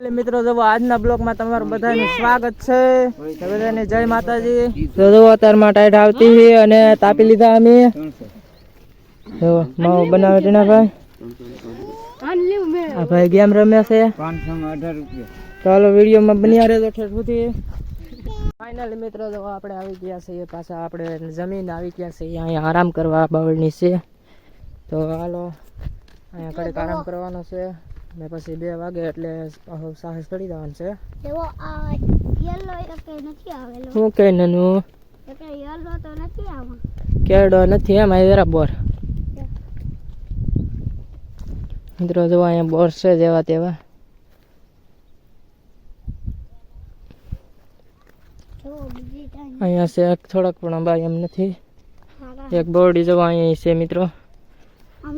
એટલે મિત્રો જો આજના બ્લોગમાં તમારું બધાનું સ્વાગત છે. બધાને જય માતાજી. તો જો અત્યારમાં ટાઈટ આવતી છે અને તાપી લીધા અમે. જો માવો બનાવે ટીના ભાઈ? આ ભાઈ ગેમ રમે છે. ચાલો વિડીયોમાં બની રહેજો ઠેઠ સુધી. ફાઇનલી મિત્રો જો આપણે આવી ગયા છીએ પાછા. આપણે જમીન આવી ગયા છીએ. અહીંયા આરામ કરવા બાવળની છે. તો હાલો અહીંયા કડક આરામ કરવાનો છે. ને પછી બે વાગે એટલે સાહસ ચડી જવાનું છે. એવો આ યલો એક નથી આવેલો. શું કે નાનું? યલો તો નથી એમ અહીં બરાબર મિત્રો જો અહીંયા બોર છે જેવા તેવા. અહીંયા છે એક થોડાક પણ ભાઈ એમ નથી. એક બોરડી જવા અહીંયા છે મિત્રો. આમ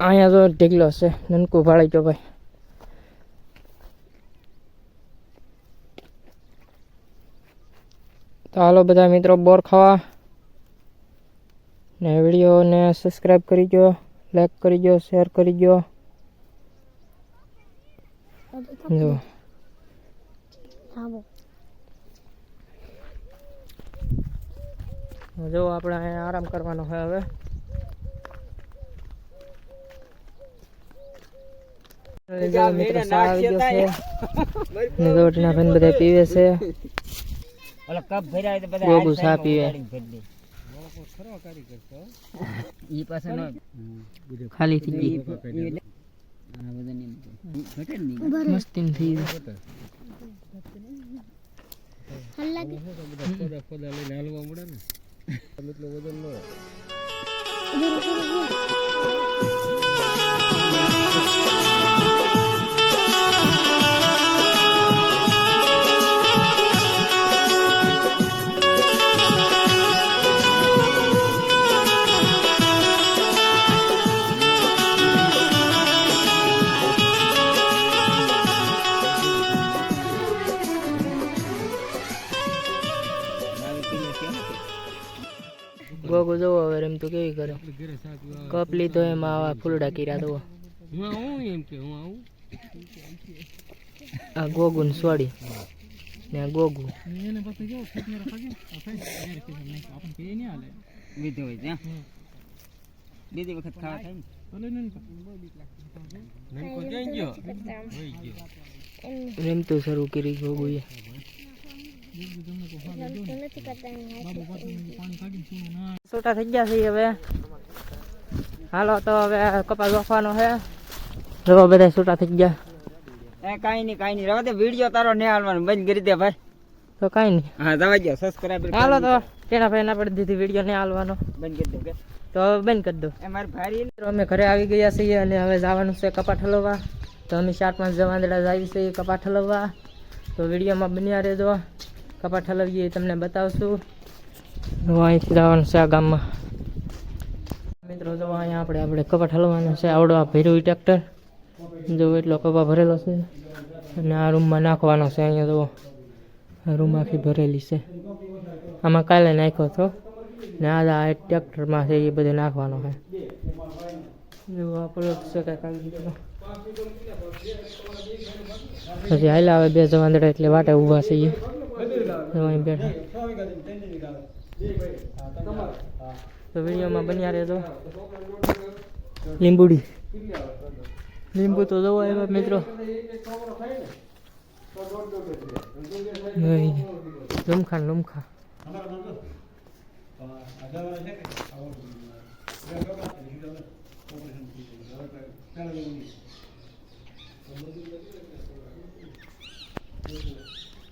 અહીંયા તો ઢીકલો છે. નનકું ભાળી ગયો ભાઈ. તો હાલો બધા મિત્રો બોર ખાવા. ને વિડીયોને સબસ્ક્રાઈબ કરી દો લાઈક કરી દો શેર કરી દો જો. જો આપણે અહીંયા આરામ કરવાનો હવે. છે ને બધા પીવે છે. ગોગુ સા પીવે. ખાલી થઈ ગઈ. મસ્તી થઈ ગઈ. હલ્લા કે ગોગુ જોવો હવે એમ તો કેવી કરે? કપ લીધો એમાં આવા ફૂલડા કર્યા જોવો આ ગોગુ ને સોડી. ને આ ગોગુ. લીધું હોય ત્યાં? બીજી વખત ખાવા થાય ને? રમતું શરૂ કરી કરતા છૂટા થઈ ગયા છે હવે. હાલો તો હવે કપાસ વાફવાનો છે. જો બધા છૂટા થઈ ગયા. એ કાંઈ નહીં કાંઈ નહીં. રવા દે વીડિયો તારો ને હાલવાનો. બંધ કરી દે ભાઈ. તો કાંઈ નહીં. હા જવા ગયો સબસ્ક્રાઇબર હાલો તો તેના ભાઈ ના પડી દીધી વીડિયો ને હાલવાનો. બંધ કરી દે તો હવે બંધ કરી દો. એ મારી મિત્રો અમે ઘરે આવી ગયા છીએ અને હવે જવાનું છે કપા ઠલવવા તો અમે ચાર પાંચ જવાંદડા આવી છીએ કપા ઠલવવા તો વિડીયોમાં બન્યા રહેજો. કપા ઠલવીએ તમને બતાવશું. અહીંથી જવાનું છે આ ગામમાં. મિત્રો, જો અહીંયા આપણે આપણે કપા ઠલવાનું છે આવડો આ ભેરું ટ્રેક્ટર. જો એટલો કપા ભરેલો છે. અને આ રૂમમાં નાખવાનો છે અહીંયા, જો. રૂમ આખી ભરેલી છે. આમાં કાલે નાખ્યો હતો. ને આ આ ટ્રેક્ટરમાં છે એ બધું નાખવાનો છે. જો આપણો પછી હાલ આવે બે જવાંદડા એટલે વાટે ઊભા છીએ અહીં બેઠા. તો વિડીયોમાં બન્યા રહેજો. લીંબુડી. લીંબુ તો જવો એવા મિત્રો. નહીં. લુમખા Thank લુમખા.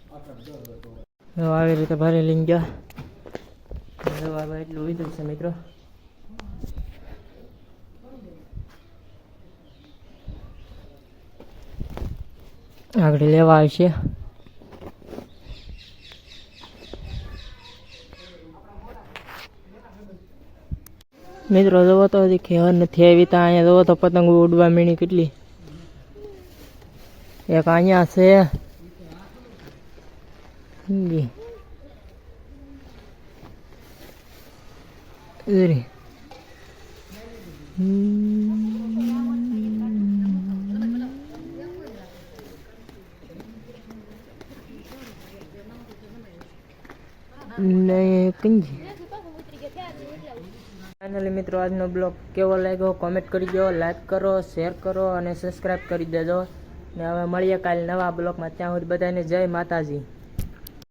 તો આવી રીતે ભરી લઈને ગયા. એટલું લીધું છે મિત્રો. આગળ લેવા આવશે. મિત્રો જોવો તો હજી ખેર નથી આવી ત્યાં અહીંયા જોવો તો પતંગ ઉડવા મીણી કેટલી. એક અહીંયા છે. Şimdi. Öyle. ને કંજી ફાઇનલી મિત્રો, આજનો બ્લોગ કેવો લાગ્યો? કોમેન્ટ કરી દો લાઈક કરો શેર કરો અને સબસ્ક્રાઈબ કરી દેજો. ને હવે મળીએ કાલે નવા બ્લોગમાં. ત્યાં સુધી બધાને જય માતાજી.